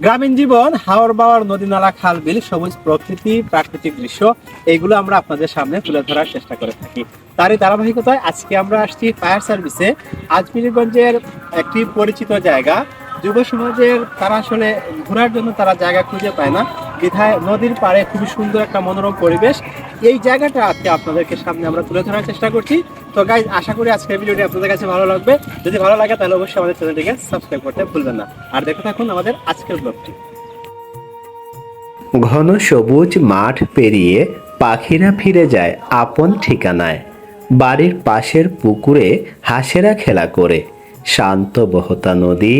গ্রামীণ জীবন, হাওর বাওয়ার নদী নালা, খাল, বিল, সবুজ প্রকৃতি, প্রাকৃতিক দৃশ্য, এগুলো আমরা আপনাদের সামনে তুলে ধরার চেষ্টা করে থাকি। তারই ধারাবাহিকতায় আজকে আমরা আসছি ফায়ার সার্ভিসে। আজমিরগঞ্জের একটি পরিচিত জায়গা। যুব সমাজের তারা আসলে ঘোরার জন্য তারা জায়গা খুঁজে পায় না। বিধায় নদীর পাড়ে খুবই সুন্দর একটা মনোরম পরিবেশ। এই জায়গাটা আজকে আপনাদেরকে সামনে আমরা তুলে ধরার চেষ্টা করছি। তো গাইজ আশা করি আজকের ভিডিওটি আপনাদের কাছে ভালো লাগবে। যদি ভালো লাগে তাহলে অবশ্যই আমাদের চ্যানেলটিকে সাবস্ক্রাইব করতে ভুলবেন না। আর দেখতে থাকুন আমাদের আজকের ব্লগটি ঘন সবুজ মাঠ পেরিয়ে পাখিরা ফিরে যায় আপন ঠিকানায়। বাড়ির পাশের পুকুরে হাঁসেরা খেলা করে। শান্ত বহতা নদী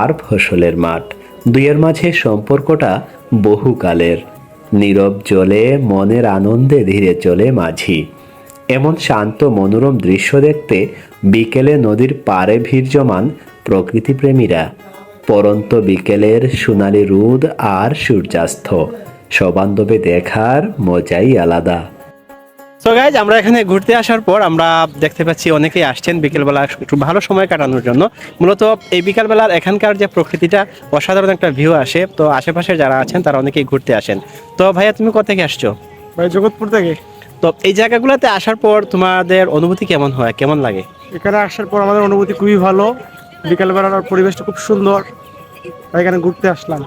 আর ফসলের মাঠ। দুইয়ের মাঝে সম্পর্কটা বহুকালের। নীরব জলে, মনের আনন্দে ধীরে চলে মাঝি। এমন শান্ত, মনোরম দৃশ্য দেখতে বিকেলে নদীর পাড়ে ভিড় জমান প্রকৃতিপ্রেমীরা। পরন্ত বিকেলের সোনালি রোদ আর সূর্যাস্ত। সবান্ধবে দেখার মজাই আলাদা। সো গাইজ আমরা এখানে ঘুরতে আসার পর আমরা দেখতে পাচ্ছি অনেকেই আসছেন। বিকেলবেলা একটু ভালো সময় কাটানোর জন্য। মূলত এই বিকেলবেলার এখানকার যে প্রকৃতিটা অসাধারণ একটা ভিউ আসে। তো আশেপাশে যারা আছেন তারা অনেকেই ঘুরতে আসেন। তো ভাইয়া তুমি কোথা থেকে আসছো? ভাই জগৎপুর থেকে। তো এই জায়গাগুলোতে আসার পর তোমাদের অনুভূতি কেমন হয়? কেমন লাগে? এখানে আসার পর আমাদের অনুভূতি খুবই ভালো। বিকেলবেলার পরিবেশটা খুব সুন্দর। এখানে ঘুরতে আসলাম।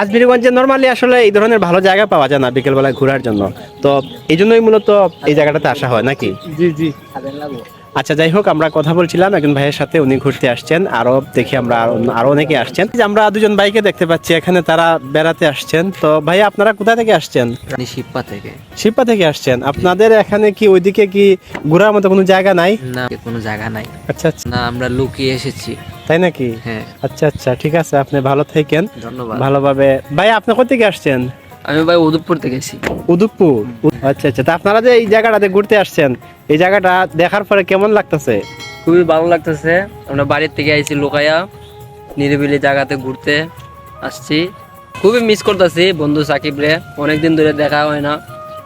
আজমিরগঞ্জে নর্মালি আসলে এই ধরনের ভালো জায়গা পাওয়া যায় না বিকেলবেলায় ঘোরার জন্য। তো এই জন্যই মূলত এই জায়গাটাতে আসা হয় নাকি? জি জি। আচ্ছা যাই হোক আমরা কথা বলছিলাম একজন ভাইয়ের সাথে উনি ঘুরতে আসছেন আরও দেখি আমরা অনেকে আসছেন। যে আমরা দুজন ভাইকে দেখতে পাচ্ছি এখানে তারা বেড়াতে আসছেন। তো ভাই আপনারা কোথা থেকে আসছেন? শিপ্পা থেকে। থেকে আসছেন। আপনাদের এখানে কি ওইদিকে কি ঘোরার মতো কোনো জায়গা নাই? না কোনো জায়গা নাই। আচ্ছা আচ্ছা। না আমরা লুকিয়ে এসেছি। তাই নাকি? হ্যাঁ। আচ্ছা আচ্ছা ঠিক আছে আপনি ভালো থাকেন। ধন্যবাদ। ভালোভাবে ভাই আপনি কোথা থেকে আসছেন? আমি ভাই উদয়পুর থেকে এসেছি। উদুপুর আচ্ছা আচ্ছা তা আপনারা যে এই জায়গাটাতে ঘুরতে আসছেন এই জায়গাটা দেখার পরে কেমন লাগতেছে? খুবই ভালো লাগতেছে। আমরা বাড়ির থেকে আইছি লোকায়া নিরিবিলি জায়গাতে ঘুরতে আসছি। খুবই মিস করতেছি বন্ধু সাকিব রে অনেকদিন ধরে দেখা হয় না।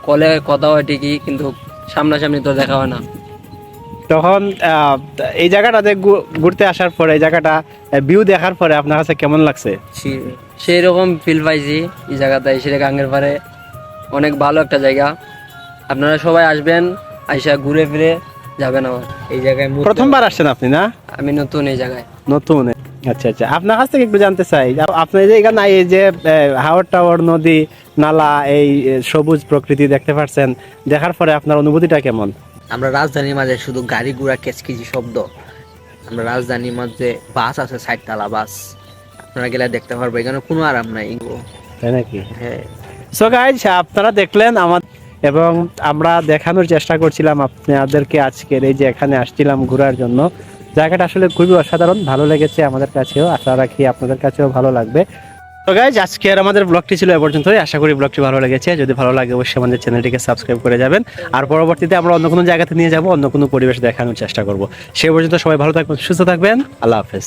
কলে কথা হয় ঠিকই কিন্তু সামনাসামনি তো দেখা হয় না। তখন এই জায়গাটাতে ঘুরতে আসার পরে এই জায়গাটা ভিউ দেখার পরে আপনার কাছে কেমন লাগছে? সেই রকম ফিল পাইছি এই জায়গাতে এসে গাঙ্গের পারে অনেক ভালো একটা জায়গা। আপনারা সবাই আসবেন আইসা ঘুরে ফিরে যাবেন আমার এই জায়গায় প্রথমবার আসছেন আপনি না? আমি নতুন এই জায়গায়। নতুন। আচ্ছা আচ্ছা। আপনার কাছ থেকে একটু জানতে চাই আপ- আপনার যে এখানে এই যে হাওর টাওয়ার নদী নালা এই সবুজ প্রকৃতি দেখতে পাচ্ছেন দেখার পরে আপনার অনুভূতিটা কেমন? আমরা রাজধানীর মাঝে শুধু গাড়ি ঘোড়া কেচকিচি শব্দ। আমরা রাজধানীর মাঝে বাস আছে ষাটতলা বাস। আপনারা গেলে দেখতে পারব এখানে কোনো আরাম নাই তাই নাকি? হ্যাঁ। সো গাইজ আপনারা দেখলেন আমার এবং আমরা দেখানোর চেষ্টা করছিলাম আপনাদেরকে আজকের এই যে এখানে আসছিলাম ঘোরার জন্য। জায়গাটা আসলে খুবই অসাধারণ ভালো লেগেছে আমাদের কাছেও। আশা রাখি আপনাদের কাছেও ভালো লাগবে। তো গাইজ আজকে আর আমাদের ব্লগটি ছিল এ পর্যন্তই। আশা করি ব্লগটি ভালো লেগেছে। যদি ভালো লাগে, অবশ্যই আমাদের চ্যানেলটিকে সাবস্ক্রাইব করে যাবেন। আর পরবর্তীতে আমরা অন্য কোনো জায়গাতে নিয়ে যাব, অন্য কোনো পরিবেশ দেখানোর চেষ্টা করব। সে পর্যন্ত সবাই ভালো থাকবেন, সুস্থ থাকবেন। আল্লাহ হাফেজ।